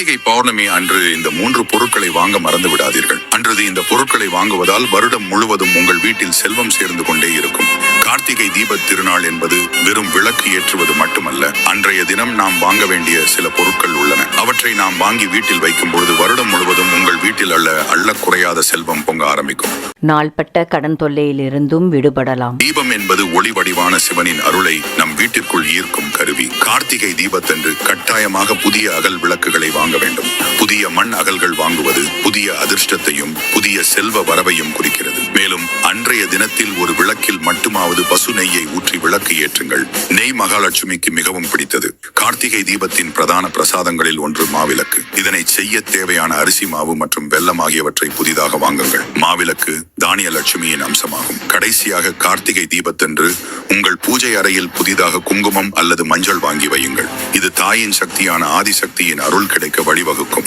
கார்த்திகை பௌர்ணமி அன்று இந்த மூன்று பொருட்களை வாங்க மறந்து விடாதீர்கள். அன்றது இந்த பொருட்களை வாங்குவதால் வருடம் முழுவதும் உங்கள் வீட்டில் செல்வம் சேர்ந்து கொண்டே இருக்கும். கார்த்திகை தீபத் திருநாள் என்பது வெறும் விளக்கு ஏற்றுவது மட்டுமல்ல. அன்றைய தினம் நாம் வாங்க வேண்டிய சில பொருட்கள் உள்ளன. அவற்றை நாம் வாங்கி வீட்டில் வைக்கும் பொழுது வருடம் முழுவதும் வீட்டில் அல்ல அள்ளக் குறையாத செல்வம் பொங்க ஆரம்பிக்கும். நாள்பட்ட கடன் தொல்லையிலிருந்தும் விடுபடலாம். தீபம் என்பது ஒளி வடிவான சிவனின் அருளை நம் வீட்டிற்குள் ஈர்க்கும் கருவி. கார்த்திகை தீபத்தன்று கட்டாயமாக புதிய அகல் விளக்குகளை வாங்க வேண்டும். புதிய மண் அகல்கள் வாங்குவது புதிய அதிர்ஷ்டத்தையும் புதிய செல்வ வரவையும் குறிக்கிறது. மேலும் அன்றைய தினத்தில் ஒரு விளக்கில் மட்டுமாவது பசு நெய்யை ஊற்றி விளக்கு ஏற்றுங்கள். நெய் மகாலட்சுமிக்கு மிகவும் பிடித்தது. கார்த்திகை தீபத்தின் பிரதான பிரசாதங்களில் ஒன்று மாவிளக்கு. இதனை செய்ய தேவையான அரிசி மாவு மற்றும் வெல்லம் ஆகியவற்றை புதிதாக வாங்குங்கள். மாவிளக்கு தானிய லட்சுமியின் அம்சமாகும். கடைசியாக கார்த்திகை தீபத்தன்று உங்கள் பூஜை அறையில் புதிதாக குங்குமம் அல்லது மஞ்சள் வாங்கி வையுங்கள். இது தாயின் சக்தியான ஆதிசக்தியின் அருள் கிடைக்க வழிவகுக்கும்.